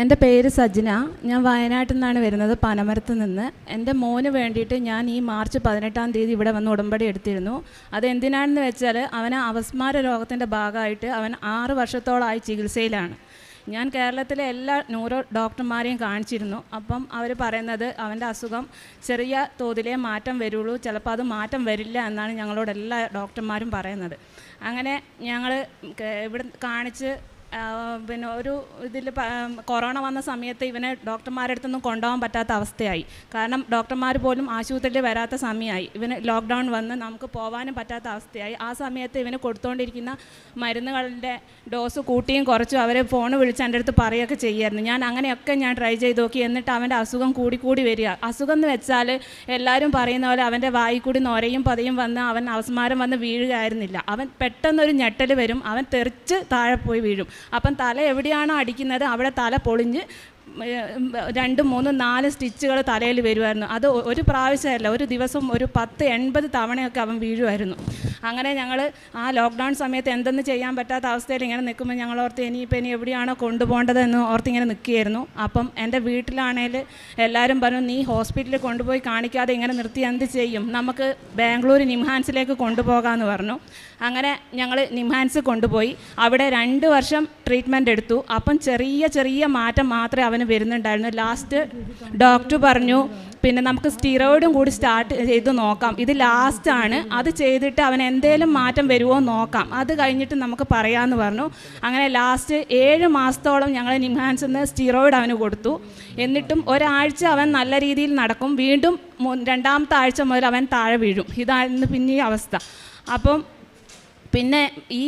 എന്റെ പേര് സജ്ന. ഞാൻ വയനാട്ടിൽ നിന്നാണ് വരുന്നത് പനമരത്ത് നിന്ന്. എന്റെ മോന് വേണ്ടിയിട്ട് ഞാൻ ഈ മാർച്ച് പതിനെട്ടാം തീയതി ഇവിടെ വന്ന് ഉടമ്പടി എടുത്തിരുന്നു. അത് എന്തിനാണെന്ന് വെച്ചാൽ അവന് അവസ്മാര രോഗത്തിന്റെ ഭാഗമായിട്ട് അവൻ ആറ് വർഷത്തോളമായി ചികിത്സയിലാണ്. ഞാൻ കേരളത്തിലെ എല്ലാ ന്യൂറോ ഡോക്ടർമാരെയും കാണിച്ചിരുന്നു. അപ്പം അവർ പറയുന്നത് അവന്റെ അസുഖം ചെറിയ തോതിലേ മാറ്റം വരുള്ളൂ ചിലപ്പോൾ അത് മാറ്റം വരില്ല എന്നാണ് ഞങ്ങളോട് എല്ലാ ഡോക്ടർമാരും പറയുന്നത്. അങ്ങനെ ഞങ്ങൾ ഇവിടെ കാണിച്ച് പിന്നെ ഒരു ഇതിൽ കൊറോണ വന്ന സമയത്ത് ഇവനെ ഡോക്ടർമാരുടെ അടുത്തൊന്നും കൊണ്ടുപോകാൻ പറ്റാത്ത അവസ്ഥയായി. കാരണം ഡോക്ടർമാർ പോലും ആശുപത്രിയിൽ വരാത്ത സമയമായി. ഇവന് ലോക്ക്ഡൗൺ വന്ന് നമുക്ക് പോകാനും പറ്റാത്ത അവസ്ഥയായി. ആ സമയത്ത് ഇവന് കൊടുത്തുകൊണ്ടിരിക്കുന്ന മരുന്നുകളുടെ ഡോസ് കൂട്ടിയും കുറച്ചും അവരെ ഫോൺ വിളിച്ച് എന്റെ അടുത്ത് പറയുകയൊക്കെ ചെയ്യായിരുന്നു. ഞാൻ അങ്ങനെയൊക്കെ ഞാൻ ട്രൈ ചെയ്ത് നോക്കി. എന്നിട്ട് അവന്റെ അസുഖം കൂടി കൂടി വരിക. അസുഖം എന്ന് വെച്ചാൽ എല്ലാവരും പറയുന്ന പോലെ അവന്റെ വായിൽ കൂടി നൊരയും പതയും വന്ന് അവൻ അവസ്മാരം വന്ന് വീഴുകയായിരുന്നില്ല. അവൻ പെട്ടെന്നൊരു ഞെട്ടൽ വരും. അവൻ തെറിച്ച് താഴെ പോയി വീഴും. അപ്പം തല എവിടെയാണോ അടിക്കുന്നത്? അവിടെ തല പൊളിഞ്ഞ് രണ്ട് മൂന്ന് നാല് സ്റ്റിച്ചുകൾ തലയിൽ വരുമായിരുന്നു. അത് ഒരു പ്രാവശ്യമല്ല ഒരു ദിവസം ഒരു പത്ത് എൺപത് തവണയൊക്കെ അവൻ വീഴുമായിരുന്നു. അങ്ങനെ ഞങ്ങൾ ആ ലോക്ക്ഡൗൺ സമയത്ത് എന്തെന്ന് ചെയ്യാൻ പറ്റാത്ത അവസ്ഥയിൽ ഇങ്ങനെ നിൽക്കുമ്പോൾ ഞങ്ങൾ ഓർത്ത് ഇനിയിപ്പോൾ ഇനി എവിടെയാണോ കൊണ്ടുപോകേണ്ടതെന്ന് ഓർത്ത് ഇങ്ങനെ നിൽക്കുകയായിരുന്നു. അപ്പം എന്റെ വീട്ടിലാണേൽ എല്ലാവരും പറഞ്ഞു നീ ഹോസ്പിറ്റലിൽ കൊണ്ടുപോയി കാണിക്കാതെ ഇങ്ങനെ നിർത്തി എന്ത് ചെയ്യും? നമുക്ക് ബാംഗ്ലൂർ നിംഹാൻസിലേക്ക് കൊണ്ടുപോകാമെന്ന് പറഞ്ഞു. അങ്ങനെ ഞങ്ങൾ നിംഹാൻസ് കൊണ്ടുപോയി. അവിടെ രണ്ട് വർഷം ട്രീറ്റ്മെന്റ് എടുത്തു. അപ്പം ചെറിയ ചെറിയ മാറ്റം മാത്രമേ അവന് വരുന്നുണ്ടായിരുന്നു. ലാസ്റ്റ് ഡോക്ടർ പറഞ്ഞു പിന്നെ നമുക്ക് സ്റ്റിറോയിഡും കൂടി സ്റ്റാർട്ട് ചെയ്ത് നോക്കാം. ഇത് ലാസ്റ്റാണ് അത് ചെയ്തിട്ട് അവൻ എന്തേലും മാറ്റം വരുമോ നോക്കാം. അത് കഴിഞ്ഞിട്ട് നമുക്ക് പറയാമെന്ന് പറഞ്ഞു. അങ്ങനെ ലാസ്റ്റ് ഏഴ് മാസത്തോളം ഞങ്ങൾ നിംഹാൻസ് നിന്ന് സ്റ്റിറോയിഡ് അവന് കൊടുത്തു. എന്നിട്ടും ഒരാഴ്ച അവൻ നല്ല രീതിയിൽ നടക്കും. വീണ്ടും രണ്ടാമത്തെ ആഴ്ച മുതൽ അവൻ താഴെ വീഴും. ഇതായിരുന്നു പിന്നെ ഈ അവസ്ഥ. അപ്പം പിന്നെ ഈ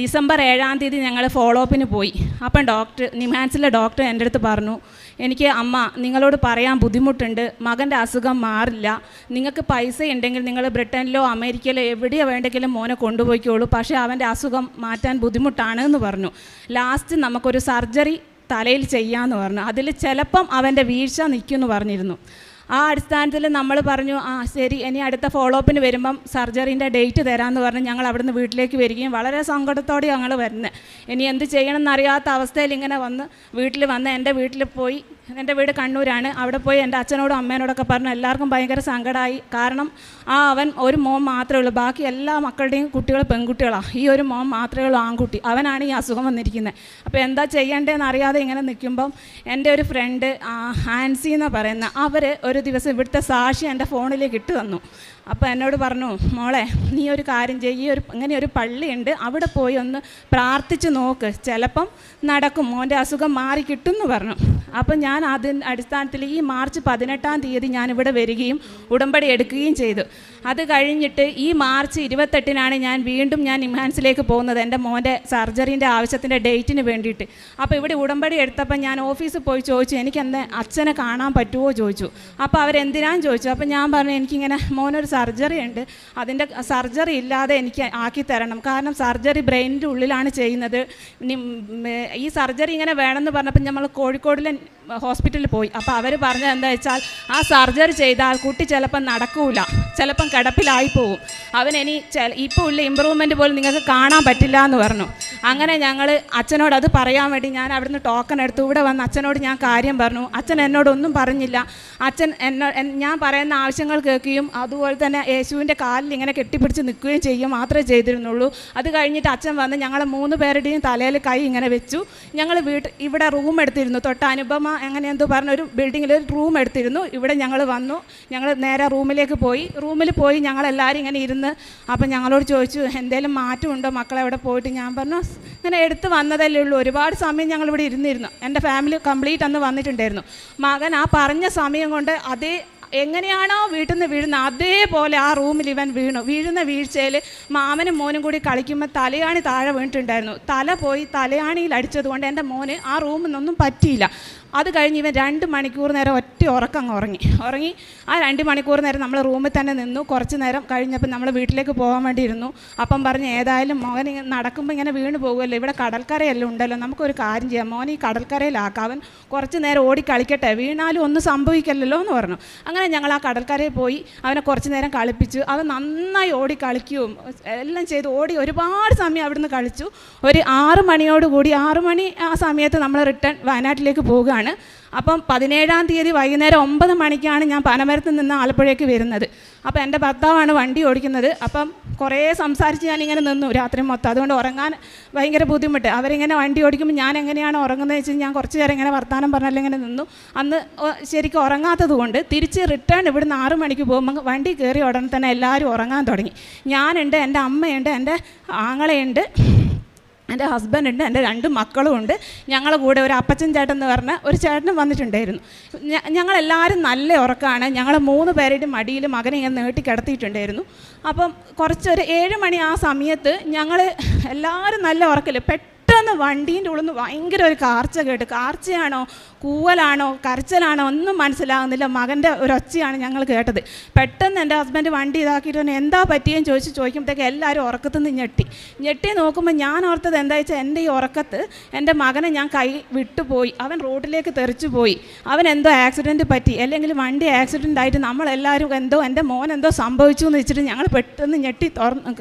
ഡിസംബർ ഏഴാം തീയതി ഞങ്ങൾ ഫോളോ അപ്പിന് പോയി. അപ്പം ഡോക്ടർ നിമാൻസിലെ ഡോക്ടർ എന്റെ അടുത്ത് പറഞ്ഞു എനിക്ക് അമ്മ നിങ്ങളോട് പറയാൻ ബുദ്ധിമുട്ടുണ്ട് മകന്റെ അസുഖം മാറില്ല. നിങ്ങൾക്ക് പൈസ ഉണ്ടെങ്കിൽ നിങ്ങൾ ബ്രിട്ടനിലോ അമേരിക്കയിലോ എവിടെയോ വേണ്ടെങ്കിലും മോനെ കൊണ്ടുപോയിക്കോളൂ. പക്ഷേ അവന്റെ അസുഖം മാറ്റാൻ ബുദ്ധിമുട്ടാണ് എന്ന് പറഞ്ഞു. ലാസ്റ്റ് നമുക്കൊരു സർജറി തലയിൽ ചെയ്യാമെന്ന് പറഞ്ഞു. അതിൽ ചിലപ്പം അവന്റെ വീഴ്ച നിൽക്കുമെന്ന് പറഞ്ഞിരുന്നു. ആ അടിസ്ഥാനത്തിൽ നമ്മൾ പറഞ്ഞു ആ ശരി ഇനി അടുത്ത ഫോളോ അപ്പിന് വരുമ്പം സർജറീന്റെ ഡേറ്റ് തരാമെന്ന് പറഞ്ഞ് ഞങ്ങൾ അവിടുന്ന് വീട്ടിലേക്ക് വരികയും വളരെ സങ്കടത്തോടെ ഞങ്ങൾ വരുന്നത് ഇനി എന്ത് ചെയ്യണം എന്നറിയാത്ത അവസ്ഥയിൽ ഇങ്ങനെ വന്ന് വീട്ടിൽ വന്ന് എന്റെ വീട്ടിൽ പോയി എന്റെ വീട് കണ്ണൂരാണ്. അവിടെ പോയി എന്റെ അച്ഛനോടും അമ്മേനോടൊക്കെ പറഞ്ഞു എല്ലാവർക്കും ഭയങ്കര സങ്കടമായി കാരണം ആ അവൻ ഒരു മോൻ മാത്രമേ ഉള്ളൂ. ബാക്കി എല്ലാ മക്കളുടെയും കുട്ടികൾ പെൺകുട്ടികളാണ് ഈ ഒരു മോൻ മാത്രമേ ഉള്ളൂ ആൺകുട്ടി. അവനാണ് ഈ അസുഖം വന്നിരിക്കുന്നത് അപ്പോൾ എന്താ ചെയ്യേണ്ടതെന്ന് അറിയാതെ ഇങ്ങനെ നിൽക്കുമ്പം എന്റെ ഒരു ഫ്രണ്ട് ഹാൻസി എന്ന് പറയുന്ന അവർ ഒരു ദിവസം ഇവിടുത്തെ സാക്ഷി എന്റെ ഫോണിലേക്ക് ഇട്ട് തന്നു. അപ്പോൾ എന്നോട് പറഞ്ഞു മോളെ നീ ഒരു കാര്യം ചെയ്യ് ഒരു ഇങ്ങനെ ഒരു പള്ളിയുണ്ട് അവിടെ പോയി ഒന്ന് പ്രാർത്ഥിച്ച് നോക്ക് ചിലപ്പം നടക്കും മോന്റെ അസുഖം മാറി കിട്ടും എന്ന് പറഞ്ഞു. അപ്പം ഞാൻ അതിന് അടിസ്ഥാനത്തിൽ ഈ മാർച്ച് പതിനെട്ടാം തീയതി ഞാൻ ഇവിടെ വരികയും ഉടമ്പടി എടുക്കുകയും ചെയ്തു. അത് കഴിഞ്ഞിട്ട് ഈ മാർച്ച് ഇരുപത്തെട്ടിനാണ് ഞാൻ വീണ്ടും ഞാൻ ഇംഹാൻസിലേക്ക് പോകുന്നത് എന്റെ മോന്റെ സർജറീന്റെ ആവശ്യത്തിന്റെ ഡേറ്റിന് വേണ്ടിയിട്ട്. അപ്പോൾ ഇവിടെ ഉടമ്പടി എടുത്തപ്പോൾ ഞാൻ ഓഫീസിൽ പോയി ചോദിച്ചു എനിക്ക് എന്താ അച്ഛനെ കാണാൻ പറ്റുമോ ചോദിച്ചു. അപ്പോൾ അവരെന്തിനാന്ന് ചോദിച്ചു. അപ്പോൾ ഞാൻ പറഞ്ഞു എനിക്കിങ്ങനെ മോനൊരു സർജറി ഉണ്ട്. അതിന്റെ സർജറി ഇല്ലാതെ എനിക്ക് ആക്കി തരണം. കാരണം സർജറി ബ്രെയിനിന്റെ ഉള്ളിലാണ് ചെയ്യുന്നത്. ഈ സർജറി ഇങ്ങനെ വേണമെന്ന് പറഞ്ഞപ്പോൾ നമ്മൾ കോഴിക്കോടിലെ ഹോസ്പിറ്റലിൽ പോയി. അപ്പോൾ അവർ പറഞ്ഞത് എന്താ വെച്ചാൽ ആ സർജറി ചെയ്താൽ കുട്ടി ചിലപ്പം നടക്കൂല. ചിലപ്പം കിടപ്പിലായി പോകും അവൻ ഇനി ഇപ്പോൾ ഉള്ള ഇമ്പ്രൂവ്മെന്റ് പോലും നിങ്ങൾക്ക് കാണാൻ പറ്റില്ല എന്ന് പറഞ്ഞു. അങ്ങനെ ഞങ്ങൾ അച്ഛനോട് അത് പറയാൻ വേണ്ടി ഞാൻ അവിടുന്ന് ടോക്കൺ എടുത്തു. ഇവിടെ വന്ന് അച്ഛനോട് ഞാൻ കാര്യം പറഞ്ഞു. അച്ഛൻ എന്നോടൊന്നും പറഞ്ഞില്ല. അച്ഛൻ എന്നോ ഞാൻ പറയുന്ന ആവശ്യങ്ങൾ കേൾക്കുകയും അതുപോലെ തന്നെ യേശുവിന്റെ കാലിൽ ഇങ്ങനെ കെട്ടിപ്പിടിച്ച് നിൽക്കുകയും ചെയ്യുക മാത്രമേ ചെയ്തിരുന്നുള്ളൂ. അത് കഴിഞ്ഞിട്ട് അച്ഛൻ വന്ന് ഞങ്ങളെ മൂന്ന് പേരുടെയും തലയിൽ കൈ ഇങ്ങനെ വെച്ചു. ഞങ്ങൾ വീട്ടിൽ ഇവിടെ റൂം എടുത്തിരുന്നു. തൊട്ട് അനുപമ അങ്ങനെ എന്തോ പറഞ്ഞ ഒരു ബിൽഡിങ്ങിൽ ഒരു റൂം എടുത്തിരുന്നു. ഇവിടെ ഞങ്ങൾ വന്നു. ഞങ്ങൾ നേരെ റൂമിലേക്ക് പോയി. റൂമിൽ പോയി ഞങ്ങളെല്ലാവരും ഇങ്ങനെ ഇരുന്ന് അപ്പം ഞങ്ങളോട് ചോദിച്ചു എന്തെങ്കിലും മാറ്റമുണ്ടോ? മക്കളെ അവിടെ പോയിട്ട്? ഞാൻ പറഞ്ഞു ഇങ്ങനെ എടുത്ത് വന്നതല്ലേ ഉള്ളൂ. ഒരുപാട് സമയം ഞങ്ങൾ ഇവിടെ ഇരുന്നിരുന്നു. എന്റെ ഫാമിലി കംപ്ലീറ്റ് അന്ന് വന്നിട്ടുണ്ടായിരുന്നു. മകൻ ആ പറഞ്ഞ സമയം കൊണ്ട് അതേ എങ്ങനെയാണോ വീട്ടിൽ നിന്ന് വീഴുന്നത് അതേപോലെ ആ റൂമിൽ ഇവൻ വീണു. വീഴുന്ന വീഴ്ചയിൽ മാമനും മോനും കൂടി കളിക്കുമ്പോൾ തലയാണി താഴെ വീണിട്ടുണ്ടായിരുന്നു. തല പോയി തലയാണിയിൽ അടിച്ചതുകൊണ്ട് എന്റെ മോന് ആ റൂമിൽ നിന്നൊന്നും പറ്റിയില്ല. അത് കഴിഞ്ഞ് ഇവൻ രണ്ട് മണിക്കൂർ നേരം ഒറ്റ ഉറക്കം ഉറങ്ങി. ഉറങ്ങി. ആ രണ്ട് മണിക്കൂർ നേരം നമ്മൾ റൂമിൽ തന്നെ നിന്നു. കുറച്ച് നേരം കഴിഞ്ഞപ്പോൾ നമ്മൾ വീട്ടിലേക്ക് പോകാൻ വേണ്ടി ഇരുന്നു അപ്പം പറഞ്ഞ് ഏതായാലും മോൻ നടക്കുമ്പോൾ ഇങ്ങനെ വീണ് പോകുമല്ലോ ഇവിടെ കടൽക്കരയെല്ലാം ഉണ്ടല്ലോ. നമുക്കൊരു കാര്യം ചെയ്യാം. മോൻ ഈ കടൽക്കരയിലാക്കാവൻ. കുറച്ച് നേരം ഓടി കളിക്കട്ടെ. വീണാലും ഒന്നും സംഭവിക്കല്ലോ എന്ന് പറഞ്ഞു. അങ്ങനെ ഞങ്ങൾ ആ കടൽക്കരയിൽ പോയി. അവനെ കുറച്ച് നേരം കളിപ്പിച്ചു. അവൻ നന്നായി ഓടി കളിക്കുകയും എല്ലാം ചെയ്ത്. ഓടി ഒരുപാട് സമയം അവിടുന്ന് കളിച്ചു. ഒരു ആറ് മണിയോടുകൂടി ആറ് മണി ആ സമയത്ത് നമ്മൾ റിട്ടേൺ വയനാട്ടിലേക്ക് പോവുകയാണ്. അപ്പം പതിനേഴാം തീയതി വൈകുന്നേരം ഒമ്പത് മണിക്കാണ് ഞാൻ പനമരത്ത് നിന്ന് ആലപ്പുഴയ്ക്ക് വരുന്നത്. അപ്പോൾ എന്റെ ഭർത്താവാണ് വണ്ടി ഓടിക്കുന്നത്. അപ്പം കുറേ സംസാരിച്ച് ഞാനിങ്ങനെ നിന്നു രാത്രി മൊത്തം. അതുകൊണ്ട് ഉറങ്ങാൻ ഭയങ്കര ബുദ്ധിമുട്ട്. അവരിങ്ങനെ വണ്ടി ഓടിക്കുമ്പോൾ ഞാൻ എങ്ങനെയാണ് ഉറങ്ങുന്നത് വെച്ച് ഞാൻ കുറച്ച് നേരം ഇങ്ങനെ വർത്തമാനം പറഞ്ഞാലും ഇങ്ങനെ നിന്നു. അന്ന് ശരിക്കും ഉറങ്ങാത്തത് കൊണ്ട് തിരിച്ച് റിട്ടേൺ ഇവിടുന്ന് ആറ് മണിക്ക് പോകുമ്പോൾ വണ്ടി കയറി ഉടനെ തന്നെ എല്ലാവരും ഉറങ്ങാൻ തുടങ്ങി. ഞാനുണ്ട് എന്റെ അമ്മയുണ്ട് എന്റെ ആങ്ങളയുണ്ട്. എന്റെ ഹസ്ബൻഡ് ഉണ്ട് എന്റെ രണ്ട് മക്കളും ഉണ്ട്. ഞങ്ങളെ കൂടെ ഒരു അപ്പച്ചൻ ചേട്ടൻ എന്ന് പറഞ്ഞ ഒരു ചേട്ടനും വന്നിട്ടുണ്ടായിരുന്നു. ഞങ്ങളെല്ലാവരും നല്ല ഉറക്കമാണ് ഞങ്ങൾ മൂന്ന് പേരുടെ മടിയിൽ മകനെ ഇങ്ങനെ നീട്ടി കിടത്തിയിട്ടുണ്ടായിരുന്നു. അപ്പം കുറച്ചൊരു ഏഴ് മണി ആ സമയത്ത് ഞങ്ങൾ എല്ലാവരും നല്ല ഉറക്കില്ല? പെട്ടെന്ന് വണ്ടീന്റെ ഉള്ളിൽ നിന്ന് ഭയങ്കര ഒരു കാർച്ച കേട്ട്. കാർച്ചയാണോ കൂവലാണോ കരച്ചലാണോ ഒന്നും മനസ്സിലാകുന്നില്ല മകന്റെ ഒരു ഒച്ചയാണ് ഞങ്ങൾ കേട്ടത്. പെട്ടെന്ന് എന്റെ ഹസ്ബൻഡ് വണ്ടി ഇതാക്കിയിട്ട് തന്നെ എന്താ പറ്റിയെന്ന് ചോദിച്ച് ചോദിക്കുമ്പോഴത്തേക്ക് എല്ലാവരും ഉറക്കത്തു നിന്ന് ഞെട്ടി. ഞെട്ടി നോക്കുമ്പോൾ ഞാൻ ഓർത്തത് എന്താ വെച്ചാൽ എന്റെ ഈ ഉറക്കത്ത് എന്റെ മകനെ ഞാൻ കൈ വിട്ടുപോയി അവൻ റോഡിലേക്ക് തെറിച്ചു പോയി. അവൻ എന്തോ ആക്സിഡന്റ് പറ്റി. അല്ലെങ്കിൽ വണ്ടി ആക്സിഡന്റ് ആയിട്ട് നമ്മളെല്ലാവരും എന്തോ എന്റെ മോൻ എന്തോ സംഭവിച്ചു എന്ന് വെച്ചിട്ട് ഞങ്ങൾ പെട്ടെന്ന് ഞെട്ടി തുറന്ന്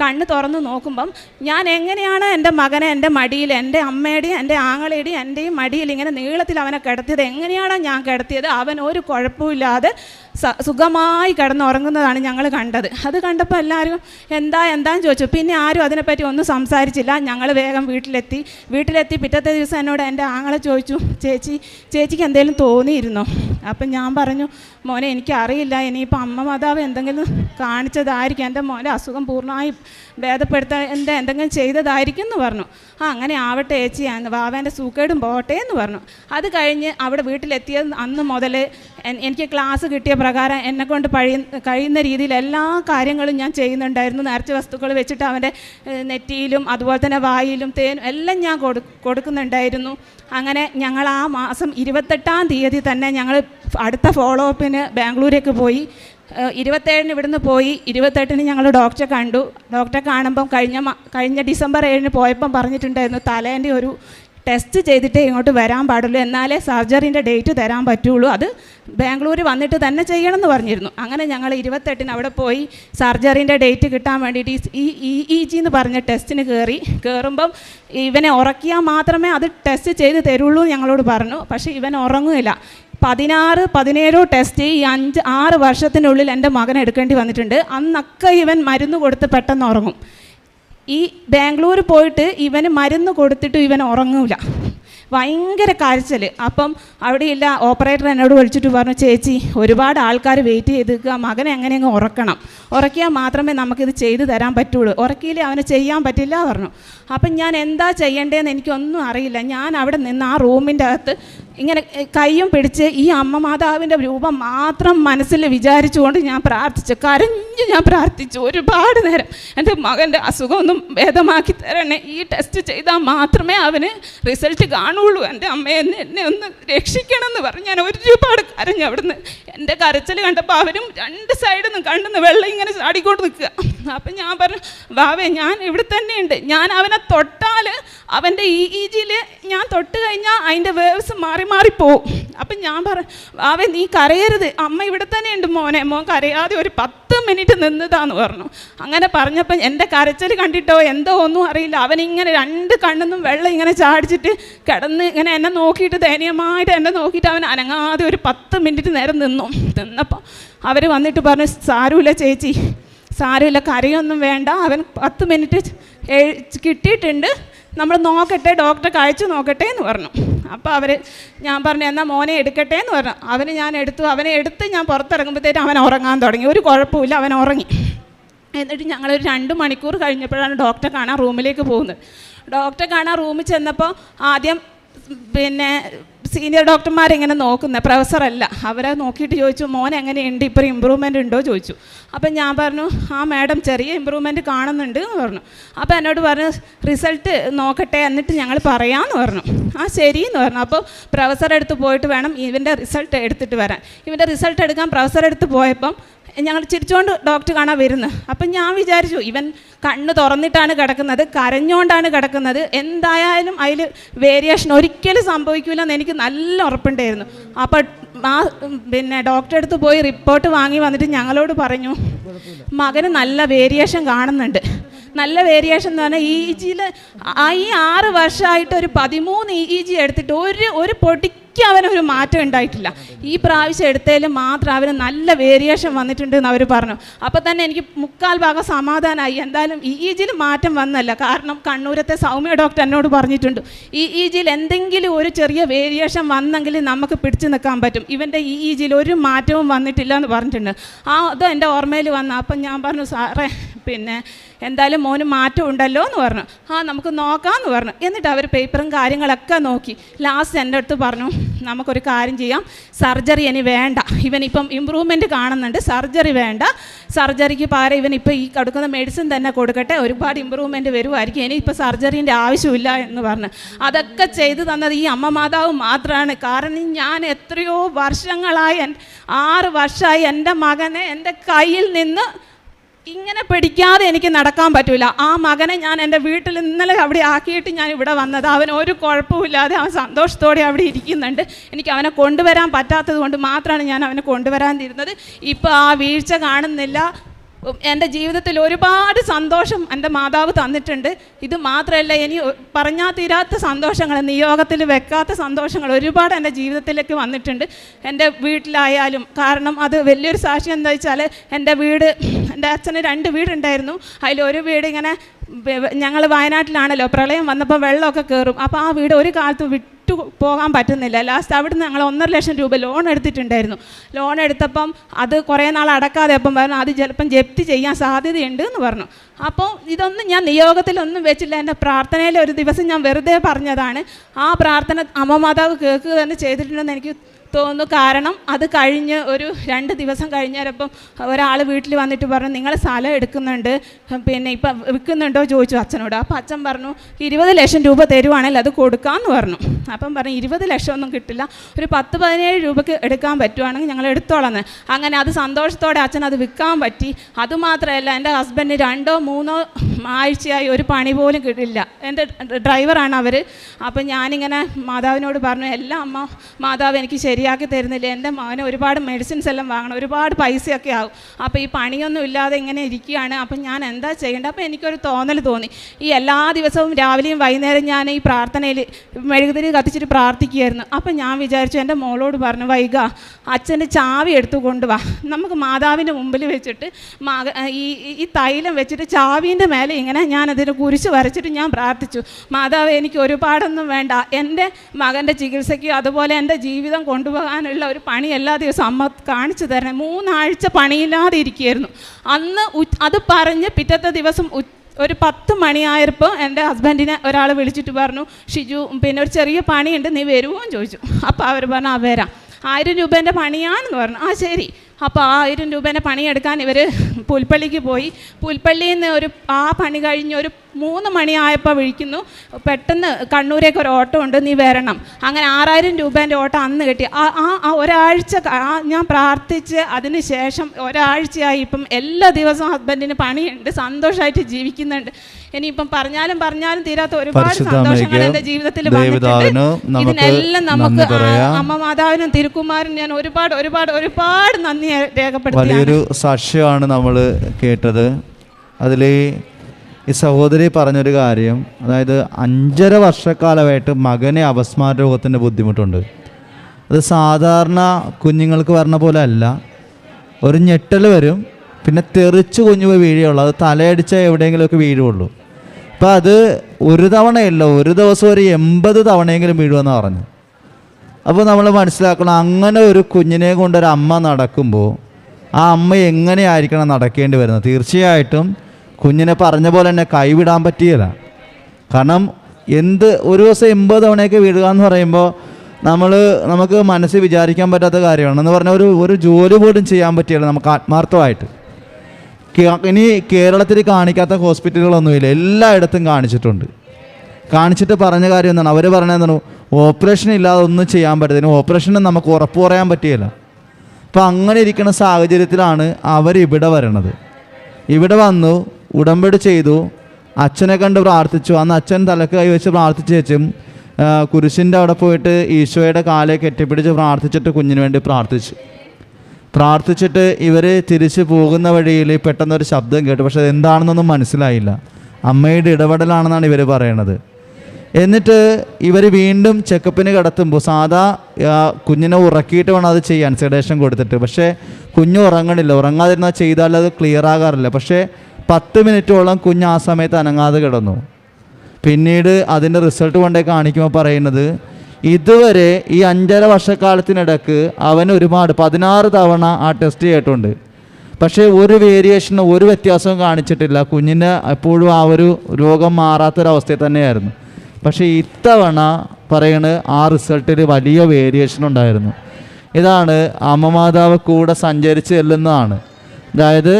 കണ്ണ് തുറന്ന് നോക്കുമ്പം ഞാൻ എങ്ങനെയാണ് എന്റെ മകനെ എന്റെ മടിയിൽ എന്റെ അമ്മയുടെയും എന്റെ ആങ്ങളയുടെയും എന്റെയും മടിയിൽ ഇങ്ങനെ നീളത്തിൽ അവനെ കിടത്തിയത് എങ്ങനെയാണോ ഞാൻ കിടത്തിയത് അവൻ ഒരു കുഴപ്പമില്ലാതെ സുഖമായി കിടന്നുറങ്ങുന്നതാണ് ഞങ്ങൾ കണ്ടത്. അത് കണ്ടപ്പോൾ എല്ലാവരും എന്താ എന്താന്ന് ചോദിച്ചു. പിന്നെ ആരും അതിനെപ്പറ്റി ഒന്നും സംസാരിച്ചില്ല. ഞങ്ങൾ വേഗം വീട്ടിലെത്തി. വീട്ടിലെത്തി പിറ്റത്തെ ദിവസം എന്നോട് എന്റെ ആങ്ങളെ ചോദിച്ചു ചേച്ചി ചേച്ചിക്ക് എന്തെങ്കിലും തോന്നിയിരുന്നോ? അപ്പം ഞാൻ പറഞ്ഞു മോനെ എനിക്കറിയില്ല. ഇനിയിപ്പോൾ അമ്മ മാതാവ് എന്തെങ്കിലും കാണിച്ചതായിരിക്കും. എന്റെ മോനെ അസുഖം പൂർണമായി ഭേദപ്പെടുത്താൻ എന്റെ എന്തെങ്കിലും ചെയ്തതായിരിക്കും എന്ന് പറഞ്ഞു. ആ അങ്ങനെ ആവട്ടെ ചേച്ചി. വാവേന്റെ സൂക്കേടും പോട്ടെ എന്ന് പറഞ്ഞു. അത് കഴിഞ്ഞ് അവിടെ വീട്ടിലെത്തിയത് അന്ന് മുതൽ എനിക്ക് ക്ലാസ് കിട്ടിയ പ്രകാരം എന്നെ കൊണ്ട് പഴയ കഴിയുന്ന രീതിയിൽ എല്ലാ കാര്യങ്ങളും ഞാൻ ചെയ്യുന്നുണ്ടായിരുന്നു. നേർച്ച വസ്തുക്കൾ വെച്ചിട്ട് അവന്റെ നെറ്റിയിലും അതുപോലെ തന്നെ വായിലും തേനും എല്ലാം ഞാൻ കൊടു കൊടുക്കുന്നുണ്ടായിരുന്നു. അങ്ങനെ ഞങ്ങൾ ആ മാസം ഇരുപത്തെട്ടാം തീയതി തന്നെ ഞങ്ങൾ അടുത്ത ഫോളോ അപ്പിന് ബാംഗ്ലൂരേക്ക് പോയി. ഇരുപത്തേഴിന് ഇവിടുന്ന് പോയി. ഇരുപത്തെട്ടിന് ഞങ്ങൾ ഡോക്ടറെ കണ്ടു. ഡോക്ടറെ കാണുമ്പം കഴിഞ്ഞ കഴിഞ്ഞ ഡിസംബർ ഏഴിന് പോയപ്പം പറഞ്ഞിട്ടുണ്ടായിരുന്നു തലേന്റെ ഒരു ടെസ്റ്റ് ചെയ്തിട്ടേ ഇങ്ങോട്ട് വരാൻ പാടുള്ളൂ. എന്നാലേ സർജറിന്റെ ഡേറ്റ് തരാൻ പറ്റുള്ളൂ. അത് ബാംഗ്ലൂർ വന്നിട്ട് തന്നെ ചെയ്യണം എന്ന് പറഞ്ഞിരുന്നു. അങ്ങനെ ഞങ്ങൾ ഇരുപത്തെട്ടിന് അവിടെ പോയി സർജറിന്റെ ഡേറ്റ് കിട്ടാൻ വേണ്ടിയിട്ട് ഈ ഇ ഇ ജി എന്ന് പറഞ്ഞ ടെസ്റ്റിന് കയറി കയറുമ്പം ഇവനെ ഉറക്കിയാൽ മാത്രമേ അത് ടെസ്റ്റ് ചെയ്ത് തരുള്ളൂ ഞങ്ങളോട് പറഞ്ഞു. പക്ഷേ ഇവൻ ഉറങ്ങുകയില്ല. പതിനാറ് പതിനേഴോ ടെസ്റ്റ് ഈ അഞ്ച് ആറ് വർഷത്തിനുള്ളിൽ എന്റെ മകൻ എടുക്കേണ്ടി വന്നിട്ടുണ്ട്. അന്നൊക്കെ ഇവൻ മരുന്ന് കൊടുത്ത് പെട്ടെന്ന് ഉറങ്ങും. ഈ ബാംഗ്ലൂർ പോയിട്ട് ഇവന് മരുന്ന് കൊടുത്തിട്ട് ഇവൻ ഉറങ്ങൂല. ഭയങ്കര കാഴ്ചൽ അപ്പം അവിടെയില്ല ഓപ്പറേറ്റർ എന്നോട് വിളിച്ചിട്ട് പറഞ്ഞു ചേച്ചി ഒരുപാട് ആൾക്കാർ വെയിറ്റ് ചെയ്ത് നിൽക്കുക മകനെ എങ്ങനെയെങ്കിലും ഉറക്കണം. ഉറക്കിയാൽ മാത്രമേ നമുക്കിത് ചെയ്തു തരാൻ പറ്റുള്ളൂ. ഉറക്കിയില്ലേ അവന് ചെയ്യാൻ പറ്റില്ല പറഞ്ഞു. അപ്പം ഞാൻ എന്താ ചെയ്യേണ്ടതെന്ന് എനിക്കൊന്നും അറിയില്ല. ഞാൻ അവിടെ നിന്ന് ആ റൂമിന്റെ അകത്ത് ഇങ്ങനെ കൈയും പിടിച്ച് ഈ അമ്മ മാതാവിന്റെ രൂപം മാത്രം മനസ്സിൽ വിചാരിച്ചുകൊണ്ട് ഞാൻ പ്രാർത്ഥിച്ചു. കരഞ്ഞു ഞാൻ പ്രാർത്ഥിച്ചു. ഒരുപാട് നേരം എന്റെ മകന്റെ അസുഖമൊന്നും ഭേദമാക്കി തരണേ. ഈ ടെസ്റ്റ് ചെയ്താൽ മാത്രമേ അവന് റിസൾട്ട് കാണുള്ളൂ എന്റെ അമ്മയെ എന്നെ എന്നെ ഒന്ന് രക്ഷിക്കണം എന്ന് പറഞ്ഞ് ഞാൻ ഒരുപാട് കരഞ്ഞു അവിടുന്ന്. എന്റെ കരച്ചിൽ കണ്ടപ്പോൾ അവരും രണ്ട് സൈഡിൽ നിന്ന് കണ്ടുനിന്ന് വെള്ളം ഇങ്ങനെ ചാടിക്കൊണ്ട് നിൽക്കുക. അപ്പം ഞാൻ പറഞ്ഞു വാവേ ഞാൻ ഇവിടെ തന്നെയുണ്ട്. ഞാൻ അവനെ തൊട്ടാൽ അവന്റെ ഇ ഇ ജിയിൽ ഞാൻ തൊട്ട് കഴിഞ്ഞാൽ അതിന്റെ വേവ്സ് മാറി മാറി മാറിപ്പോവും അപ്പം ഞാൻ പറ ആവേ നീ കരയരുത്. അമ്മ ഇവിടെ തന്നെ ഉണ്ട് മോനെ. മോൻ കരയാതെ ഒരു പത്ത് മിനിറ്റ് നിന്നതാന്ന് പറഞ്ഞു. അങ്ങനെ പറഞ്ഞപ്പം എന്റെ കരച്ചൽ കണ്ടിട്ടോ? എന്തോ ഒന്നും അറിയില്ല. അവനിങ്ങനെ രണ്ട് കണ്ണെന്നും വെള്ളം ഇങ്ങനെ ചാടിച്ചിട്ട് കിടന്ന് ഇങ്ങനെ എന്നെ നോക്കിയിട്ട് ദയനീയമായിട്ട് എന്നെ നോക്കിയിട്ട് അവൻ അനങ്ങാതെ ഒരു പത്ത് മിനിറ്റ് നേരം നിന്നു. നിന്നപ്പോൾ അവർ വന്നിട്ട് പറഞ്ഞു സാരമില്ല ചേച്ചി. സാരമില്ല കരയൊന്നും വേണ്ട. അവൻ പത്ത് മിനിറ്റ് കിട്ടിയിട്ടുണ്ട്. നമ്മൾ നോക്കട്ടെ ഡോക്ടറെ കഴിച്ചു നോക്കട്ടെ എന്ന് പറഞ്ഞു. അപ്പോൾ അവർ ഞാൻ പറഞ്ഞു എന്നാൽ മോനെ എടുക്കട്ടെ എന്ന് പറഞ്ഞു. അവന് ഞാൻ എടുത്തു. അവനെ എടുത്ത് ഞാൻ പുറത്തിറങ്ങുമ്പോഴത്തേക്കും അവൻ ഉറങ്ങാൻ തുടങ്ങി. ഒരു കുഴപ്പമില്ല അവൻ ഉറങ്ങി. എന്നിട്ട് ഞങ്ങളൊരു രണ്ട് മണിക്കൂർ കഴിഞ്ഞപ്പോഴാണ് ഡോക്ടറെ കാണാൻ റൂമിലേക്ക് പോകുന്നത്. ഡോക്ടറെ കാണാൻ റൂമിൽ ചെന്നപ്പോൾ ആദ്യം പിന്നെ സീനിയർ ഡോക്ടർമാരിങ്ങനെ നോക്കുന്നത് പ്രൊഫസറല്ല അവരെ നോക്കിയിട്ട് ചോദിച്ചു മോൻ എങ്ങനെയുണ്ട്? ഇപ്പോൾ ഇമ്പ്രൂവ്മെന്റ് ഉണ്ടോ? ചോദിച്ചു. അപ്പം ഞാൻ പറഞ്ഞു ആ മാഡം ചെറിയ ഇമ്പ്രൂവ്മെന്റ് കാണുന്നുണ്ട് എന്ന് പറഞ്ഞു. അപ്പോൾ എന്നോട് പറഞ്ഞു റിസൾട്ട് നോക്കട്ടെ എന്നിട്ട് ഞങ്ങൾ പറയാമെന്ന് പറഞ്ഞു. ആ ശരി എന്ന് പറഞ്ഞു അപ്പോൾ പ്രൊഫസറെടുത്ത് പോയിട്ട് വേണം ഇവന്റെ റിസൾട്ട് എടുത്തിട്ട് വരാൻ. ഇവന്റെ റിസൾട്ട് എടുക്കാൻ പ്രൊഫസറെടുത്ത് പോയപ്പം ഞങ്ങൾ ചിരിച്ചുകൊണ്ട് ഡോക്ടർ കാണാൻ വരുന്നത് അപ്പം ഞാൻ വിചാരിച്ചു ഇവൻ കണ്ണ് തുറന്നിട്ടാണ് കിടക്കുന്നത് കരഞ്ഞുകൊണ്ടാണ് കിടക്കുന്നത്. എന്തായാലും അതിൽ വേരിയേഷൻ ഒരിക്കലും സംഭവിക്കില്ലെന്ന് എനിക്ക് നല്ല ഉറപ്പുണ്ടായിരുന്നു. അപ്പോൾ ആ പിന്നെ ഡോക്ടറെ അടുത്ത് പോയി റിപ്പോർട്ട് വാങ്ങി വന്നിട്ട് ഞങ്ങളോട് പറഞ്ഞു മകന് നല്ല വേരിയേഷൻ കാണുന്നുണ്ട്. നല്ല വേരിയേഷൻ എന്ന് പറഞ്ഞാൽ ഇ ജിയിൽ ഈ ആറ് വർഷമായിട്ട് ഒരു പതിമൂന്ന് ഇ ജി എടുത്തിട്ട് ഒരു ഒരു പൊടിക്ക് അവനൊരു മാറ്റം ഉണ്ടായിട്ടില്ല. ഈ പ്രാവശ്യം എടുത്തതിൽ മാത്രം അവന് നല്ല വേരിയേഷൻ വന്നിട്ടുണ്ട് എന്ന് അവർ പറഞ്ഞു. അപ്പോൾ തന്നെ എനിക്ക് മുക്കാൽ ഭാഗം സമാധാനമായി എന്തായാലും ഇ ഇ ജിയിൽ മാറ്റം വന്നല്ല. കാരണം കണ്ണൂരത്തെ സൗമ്യ ഡോക്ടർ എന്നോട് പറഞ്ഞിട്ടുണ്ട്. ഇ ഇ ജിയിൽ എന്തെങ്കിലും ഒരു ചെറിയ വേരിയേഷൻ വന്നെങ്കിൽ നമുക്ക് പിടിച്ചു നിൽക്കാൻ പറ്റും. ഇവന്റെ ഇ ഇ ജിയിൽ ഒരു മാറ്റവും വന്നിട്ടില്ല എന്ന് പറഞ്ഞിട്ടുണ്ട്. ആ അതോ എന്റെ ഓർമ്മയിൽ വന്ന. അപ്പം ഞാൻ പറഞ്ഞു സാറേ പിന്നെ എന്തായാലും മോന് മാറ്റം ഉണ്ടല്ലോ എന്ന് പറഞ്ഞു. ആ നമുക്ക് നോക്കാമെന്ന് പറഞ്ഞു. എന്നിട്ട് അവർ പേപ്പറും കാര്യങ്ങളൊക്കെ നോക്കി. ലാസ്റ്റ് എന്റെ അടുത്ത് പറഞ്ഞു നമുക്കൊരു കാര്യം ചെയ്യാം. സർജറി ഇനി വേണ്ട. ഇവനിപ്പം ഇമ്പ്രൂവ്മെന്റ് കാണുന്നുണ്ട്. സർജറി വേണ്ട. സർജറിക്ക് പകരം ഇവൻ ഇപ്പോൾ ഈ കൊടുക്കുന്ന മെഡിസിൻ തന്നെ കൊടുക്കട്ടെ. ഒരുപാട് ഇമ്പ്രൂവ്മെന്റ് വരുമായിരിക്കും ഇനി ഇപ്പോൾ സർജറീന്റെ ആവശ്യമില്ല എന്ന് പറഞ്ഞ്. അതൊക്കെ ചെയ്തു തന്നത് ഈ അമ്മ മാതാവ് മാത്രമാണ് കാരണം ഞാൻ എത്രയോ വർഷങ്ങളായി ആറ് വർഷമായി എന്റെ മകനെ എന്റെ കയ്യിൽ നിന്ന് ഇങ്ങനെ പിടിക്കാതെ എനിക്ക് നടക്കാൻ പറ്റില്ല ആ മകനെ ഞാൻ എന്റെ വീട്ടിൽ ഇന്നലെ അവിടെ ആക്കിയിട്ട് ഞാൻ ഇവിടെ വന്നത്. അവൻ ഒരു കുഴപ്പമില്ലാതെ അവൻ സന്തോഷത്തോടെ അവിടെ ഇരിക്കുന്നുണ്ട്. എനിക്ക് അവനെ കൊണ്ടുവരാൻ പറ്റാത്തത് കൊണ്ട് മാത്രമാണ് ഞാൻ അവനെ കൊണ്ടുവരാൻ തീരുന്നത് ഇപ്പോൾ ആ വീഴ്ച കാണുന്നില്ല. എന്റെ ജീവിതത്തിൽ ഒരുപാട് സന്തോഷം എന്റെ മാതാവ് തന്നിട്ടുണ്ട്. ഇത് മാത്രമല്ല ഇനി പറഞ്ഞാൽ തീരാത്ത സന്തോഷങ്ങൾ നിയോഗത്തിൽ വെക്കാത്ത സന്തോഷങ്ങൾ ഒരുപാട് എന്റെ ജീവിതത്തിലേക്ക് വന്നിട്ടുണ്ട്. എന്റെ വീട്ടിലായാലും കാരണം അത് വലിയൊരു സാക്ഷി എന്താ വെച്ചാൽ എന്റെ വീട് എന്റെ അച്ഛന് രണ്ട് വീടുണ്ടായിരുന്നു. അതിലൊരു വീട് ഇങ്ങനെ ഞങ്ങൾ വയനാട്ടിലാണല്ലോ പ്രളയം വന്നപ്പോൾ വെള്ളമൊക്കെ കയറും. അപ്പോൾ ആ വീട് ഒരു കാലത്ത് വിട്ടു പോകാൻ പറ്റുന്നില്ല. ലാസ്റ്റ് അവിടുന്ന് ഞങ്ങൾ ഒന്നര ലക്ഷം രൂപ ലോൺ എടുത്തിട്ടുണ്ടായിരുന്നു. ലോൺ എടുത്തപ്പം അത് കുറേ നാൾ അടക്കാതെ അപ്പം പറഞ്ഞു അത് ചിലപ്പം ജപ്തി ചെയ്യാൻ സാധ്യതയുണ്ട് എന്ന് പറഞ്ഞു. അപ്പോൾ ഇതൊന്നും ഞാൻ നിയോഗത്തിലൊന്നും വെച്ചില്ല. എന്റെ പ്രാർത്ഥനയിൽ ഒരു ദിവസം ഞാൻ വെറുതെ പറഞ്ഞതാണ് ആ പ്രാർത്ഥന അമ്മ മാതാവ് കേൾക്കുക തന്നെ ചെയ്തിട്ടുണ്ടെന്ന് എനിക്ക് തോന്നുന്നു കാരണം അത് കഴിഞ്ഞ് ഒരു രണ്ട് ദിവസം കഴിഞ്ഞപ്പം ഒരാൾ വീട്ടിൽ വന്നിട്ട് പറഞ്ഞു നിങ്ങൾ സ്ഥലം എടുക്കുന്നുണ്ട്. പിന്നെ ഇപ്പം വിൽക്കുന്നുണ്ടോ? ചോദിച്ചു അച്ഛനോട്. അപ്പോൾ അച്ഛൻ പറഞ്ഞു ഇരുപത് ലക്ഷം രൂപ തരുവാണെങ്കിൽ അത് കൊടുക്കാമെന്ന് പറഞ്ഞു. അപ്പം പറഞ്ഞു ഇരുപത് ലക്ഷം ഒന്നും കിട്ടില്ല. ഒരു പത്ത് പതിനേഴ് രൂപയ്ക്ക് എടുക്കാൻ പറ്റുവാണെങ്കിൽ ഞങ്ങൾ എടുത്തോളന്ന്. അങ്ങനെ അത് സന്തോഷത്തോടെ അച്ഛൻ അത് വിൽക്കാൻ പറ്റി. അതുമാത്രമല്ല എന്റെ ഹസ്ബൻഡ് രണ്ടോ മൂന്നോ ആഴ്ചയായി ഒരു പണി പോലും കിട്ടില്ല. എന്റെ ഡ്രൈവറാണ് അവർ അപ്പം ഞാനിങ്ങനെ മാതാവിനോട് പറഞ്ഞു എല്ലാം അമ്മ മാതാവ് എനിക്ക് ശരിയാക്കി തരുന്നില്ല. എന്റെ മകന് ഒരുപാട് മെഡിസിൻസ് എല്ലാം വാങ്ങണം. ഒരുപാട് പൈസയൊക്കെ ആവും. അപ്പോൾ ഈ പണിയൊന്നും ഇല്ലാതെ ഇങ്ങനെ ഇരിക്കുകയാണ്. അപ്പം ഞാൻ എന്താ ചെയ്യേണ്ടത്? അപ്പോൾ എനിക്കൊരു തോന്നൽ തോന്നി. ഈ എല്ലാ ദിവസവും രാവിലെയും വൈകുന്നേരം ഞാൻ ഈ പ്രാർത്ഥനയിൽ മെഴുകുതിരി കത്തിച്ചിട്ട് പ്രാർത്ഥിക്കുകയായിരുന്നു. അപ്പം ഞാൻ വിചാരിച്ചു എന്റെ മോളോട് പറഞ്ഞു വൈക അച്ഛന്റെ ചാവി എടുത്തു കൊണ്ടുവാ നമുക്ക് മാതാവിന്റെ മുമ്പിൽ വെച്ചിട്ട് മക ഈ ഈ- തൈലം വെച്ചിട്ട് ചാവീന്റെ മേലെ ഇങ്ങനെ ഞാൻ അതിന് കുരിശ് വരച്ചിട്ട് ഞാൻ പ്രാർത്ഥിച്ചു. മാതാവ് എനിക്ക് ഒരുപാടൊന്നും വേണ്ട. എന്റെ മകന്റെ ചികിത്സയ്ക്ക് അതുപോലെ എന്റെ ജീവിതം കൊണ്ടുപോകാനുള്ള ഒരു പണി എല്ലാ ദിവസവും അമ്മ കാണിച്ചു തരണം. മൂന്നാഴ്ച പണിയില്ലാതെ ഇരിക്കുകയായിരുന്നു അന്ന് അത് പറഞ്ഞ് പിറ്റത്തെ ദിവസം ഒരു പത്ത് മണിയായപ്പോൾ എന്റെ ഹസ്ബൻഡിനെ ഒരാൾ വിളിച്ചിട്ട് പറഞ്ഞു ഷിജു പിന്നെ ഒരു ചെറിയ പണിയുണ്ട് നീ വരുമോ എന്ന് ചോദിച്ചു. അപ്പോൾ അവർ പറഞ്ഞു ആ വരാം. ആയിരം രൂപേന്റെ പണിയാണെന്ന് പറഞ്ഞു. ആ ശരി. അപ്പോൾ ആയിരം രൂപേന്റെ പണിയെടുക്കാൻ ഇവർ പുൽപ്പള്ളിക്ക് പോയി. പുൽപ്പള്ളിയിൽ നിന്ന് ഒരു ആ പണി കഴിഞ്ഞ് ഒരു മൂന്ന് മണിയായപ്പോൾ വിളിക്കുന്നു. പെട്ടെന്ന് കണ്ണൂരേക്ക് ഒരു ഓട്ടോ ഉണ്ട് നീ വരണം. അങ്ങനെ ആറായിരം രൂപേന്റെ ഓട്ടോ അന്ന് കിട്ടി. ആ ആ ഒരാഴ്ച ഞാൻ പ്രാർത്ഥിച്ച് അതിന് ശേഷം ഒരാഴ്ചയായി ഇപ്പം എല്ലാ ദിവസവും ഹസ്ബൻഡിന് പണിയുണ്ട് സന്തോഷമായിട്ട് ജീവിക്കുന്നുണ്ട്. ഇനിയിപ്പം പറഞ്ഞാലും പറഞ്ഞാലും തീരാത്ത ഒരുപാട് സന്തോഷങ്ങൾ എന്റെ എന്റെ ജീവിതത്തിൽ വന്നിട്ടുണ്ട്. ഇതിനെല്ലാം നമുക്ക് അമ്മ മാതാവിനും തിരുക്കുമാരനും ഞാൻ ഒരുപാട് ഒരുപാട് ഒരുപാട് നന്ദി രേഖപ്പെടുത്തി വലിയൊരു സാക്ഷ്യമാണ് നമ്മൾ കേട്ടത്. അതിൽ ഈ സഹോദരി പറഞ്ഞൊരു കാര്യം അതായത് അഞ്ചര വർഷക്കാലമായിട്ട് മകനെ അപസ്മാര രോഗത്തിന്റെ ബുദ്ധിമുട്ടുണ്ട്. അത് സാധാരണ കുഞ്ഞുങ്ങൾക്ക് വരണ പോലെ അല്ല. ഒരു ഞെട്ടൽ വരും പിന്നെ തെറിച്ച് കുഞ്ഞു പോയി വീഴുള്ളൂ അത് തലയടിച്ചാൽ എവിടെയെങ്കിലുമൊക്കെ വീഴുള്ളൂ. അപ്പം അത് ഒരു തവണയല്ല ഒരു ദിവസം ഒരു എൺപത് തവണയെങ്കിലും വീഴുമെന്ന് പറഞ്ഞു. അപ്പോൾ നമ്മൾ മനസ്സിലാക്കണം അങ്ങനെ ഒരു കുഞ്ഞിനെ കൊണ്ടൊരു അമ്മ നടക്കുമ്പോൾ ആ അമ്മ എങ്ങനെയായിരിക്കണം നടക്കേണ്ടി വരുന്നത്? തീർച്ചയായിട്ടും കുഞ്ഞിനെ പറഞ്ഞ പോലെ തന്നെ കൈവിടാൻ പറ്റിയില്ല. കാരണം എന്ത് ഒരു ദിവസം എൺപത് തവണയൊക്കെ വീഴുക എന്ന് പറയുമ്പോൾ നമ്മൾ നമുക്ക് മനസ്സിൽ വിചാരിക്കാൻ പറ്റാത്ത കാര്യമാണ്. എന്ന് പറഞ്ഞാൽ ഒരു ഒരു ജോലി പോലും ചെയ്യാൻ പറ്റില്ല നമുക്ക് ആത്മാർത്ഥമായിട്ട്. ഇനി കേരളത്തിൽ കാണിക്കാത്ത ഹോസ്പിറ്റലുകളൊന്നുമില്ല. എല്ലായിടത്തും കാണിച്ചിട്ടുണ്ട്. കാണിച്ചിട്ട് പറഞ്ഞ കാര്യം എന്താണ്? അവർ പറഞ്ഞത് ഓപ്പറേഷൻ ഇല്ലാതെ ഒന്നും ചെയ്യാൻ പറ്റത്തില്ല. ഓപ്പറേഷന് നമുക്ക് ഉറപ്പ് പറയാൻ പറ്റിയില്ല. അപ്പം അങ്ങനെ ഇരിക്കുന്ന സാഹചര്യത്തിലാണ് അവർ ഇവിടെ വരണത്. ഇവിടെ വന്നു ഉടമ്പടി ചെയ്തു അച്ഛനെ കണ്ട് പ്രാർത്ഥിച്ചു. അന്ന് അച്ഛൻ തലക്ക് കൈവച്ച് പ്രാർത്ഥിച്ചു വെച്ചും കുരിശിന്റെ അവിടെ പോയിട്ട് ഈശോയുടെ കാലെ കെട്ടിപ്പിടിച്ച് പ്രാർത്ഥിച്ചിട്ട് കുഞ്ഞിന് വേണ്ടി പ്രാർത്ഥിച്ചു. പ്രാർത്ഥിച്ചിട്ട് ഇവർ തിരിച്ചു പോകുന്ന വഴിയിൽ പെട്ടെന്നൊരു ശബ്ദം കേട്ടു. പക്ഷെ എന്താണെന്നൊന്നും മനസ്സിലായില്ല. അമ്മയുടെ ഇടപെടലാണെന്നാണ് ഇവർ പറയണത്. എന്നിട്ട് ഇവർ വീണ്ടും ചെക്കപ്പിന് കിടത്തുമ്പോൾ സാധാ കുഞ്ഞിനെ ഉറക്കിയിട്ട് വേണം അത് ചെയ്യാൻ സെഡേഷൻ കൊടുത്തിട്ട്. പക്ഷേ കുഞ്ഞ് ഉറങ്ങണില്ല. ഉറങ്ങാതിരുന്നാൽ ചെയ്താൽ അത് ക്ലിയർ ആകാറില്ല. പക്ഷേ പത്ത് മിനിറ്റോളം കുഞ്ഞ് ആ സമയത്ത് അനങ്ങാതെ കിടന്നു. പിന്നീട് അതിന്റെ റിസൾട്ട് കൊണ്ടേ കാണിക്കുമ്പോൾ പറയുന്നത് ഇതുവരെ ഈ അഞ്ചര വർഷക്കാലത്തിനിടക്ക് അവൻ ഒരുപാട് പതിനാറ് തവണ ആ ടെസ്റ്റ് ചെയ്തിട്ടുണ്ട്. പക്ഷേ ഒരു വേരിയേഷനും ഒരു വ്യത്യാസവും കാണിച്ചിട്ടില്ല. കുഞ്ഞിന് എപ്പോഴും ആ ഒരു രോഗം മാറാത്തൊരവസ്ഥയിൽ തന്നെയായിരുന്നു. പക്ഷേ ഇത്തവണ പറയണ് ആ റിസൾട്ടിൽ വലിയ വേരിയേഷൻ ഉണ്ടായിരുന്നു. ഇതാണ് അമ്മമാതാവ് കൂടെ സഞ്ചരിച്ച് ചെല്ലുന്നതാണ്. അതായത്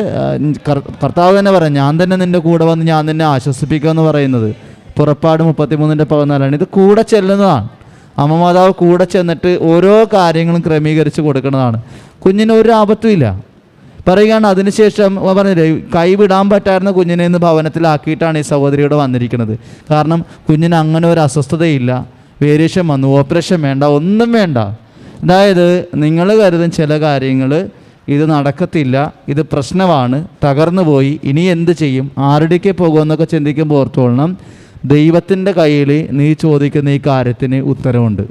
കർത്താവ് തന്നെ പറയാം ഞാൻ തന്നെ നിന്റെ കൂടെ വന്ന് ഞാൻ നിന്നെ ആശ്വസിപ്പിക്കുമെന്ന് പറയുന്നത്. പുറപ്പാട് മുപ്പത്തിമൂന്നിന്റെ പതിനാലാണ്. ഇത് കൂടെ ചെല്ലുന്നതാണ്. അമ്മ മാതാവ് കൂടെ ചെന്നിട്ട് ഓരോ കാര്യങ്ങളും ക്രമീകരിച്ച് കൊടുക്കുന്നതാണ്. കുഞ്ഞിന് ഒരു ആപത്തും ഇല്ല. പറയുകയാണ് അതിനുശേഷം പറഞ്ഞില്ലേ കൈവിടാൻ പറ്റായിരുന്ന കുഞ്ഞിനെ ഇന്ന് ഭവനത്തിലാക്കിയിട്ടാണ് ഈ സഹോദരിയോട് വന്നിരിക്കുന്നത്. കാരണം കുഞ്ഞിന് അങ്ങനെ ഒരു അസ്വസ്ഥതയില്ല. വേരിയേഷൻ വന്നു ഓപ്പറേഷൻ വേണ്ട ഒന്നും വേണ്ട. അതായത് നിങ്ങൾ കരുതും ചില കാര്യങ്ങൾ ഇത് നടക്കത്തില്ല ഇത് പ്രശ്നമാണ് തകർന്നു പോയി ഇനി എന്ത് ചെയ്യും ആരുടെക്ക് പോകുമെന്നൊക്കെ ചിന്തിക്കുമ്പോൾ ഓർത്തോളണം. ദൈവത്തിന്റെ കയ്യിൽ നീ ചോദിക്കുന്ന ഈ കാര്യത്തിന് ഉത്തരവുണ്ട്.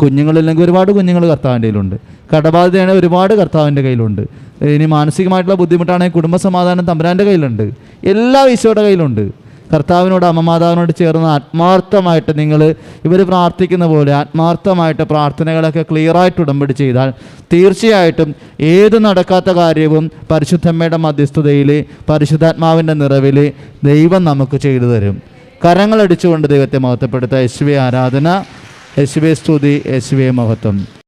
കുഞ്ഞുങ്ങളില്ലെങ്കിൽ ഒരുപാട് കുഞ്ഞുങ്ങൾ കർത്താവിന്റെ കയ്യിലുണ്ട്. കടബാധിതയാണെങ്കിൽ ഒരുപാട് കർത്താവിന്റെ കയ്യിലുണ്ട്. ഇനി മാനസികമായിട്ടുള്ള ബുദ്ധിമുട്ടാണെങ്കിൽ കുടുംബ സമാധാനം തമ്പുരാന്റെ കയ്യിലുണ്ട്. എല്ലാ ഈശോയുടെ കയ്യിലുണ്ട്. കർത്താവിനോട് അമ്മമാതാവിനോട് ചേർന്ന് ആത്മാർത്ഥമായിട്ട് നിങ്ങൾ ഇവർ പ്രാർത്ഥിക്കുന്ന പോലെ ആത്മാർത്ഥമായിട്ട് പ്രാർത്ഥനകളൊക്കെ ക്ലിയറായിട്ട് ഉടമ്പടി ചെയ്താൽ തീർച്ചയായിട്ടും ഏത് നടക്കാത്ത കാര്യവും പരിശുദ്ധമ്മയുടെ മധ്യസ്ഥതയിൽ പരിശുദ്ധാത്മാവിന്റെ നിറവിൽ ദൈവം നമുക്ക് ചെയ്തു തരും. കരങ്ങളടിച്ചുകൊണ്ട് ദൈവത്തെ മഹത്വപ്പെടുത്തുക. യേശുവെ ആരാധന. യേശുവെ സ്തുതി. യേശുവെ മഹത്വം.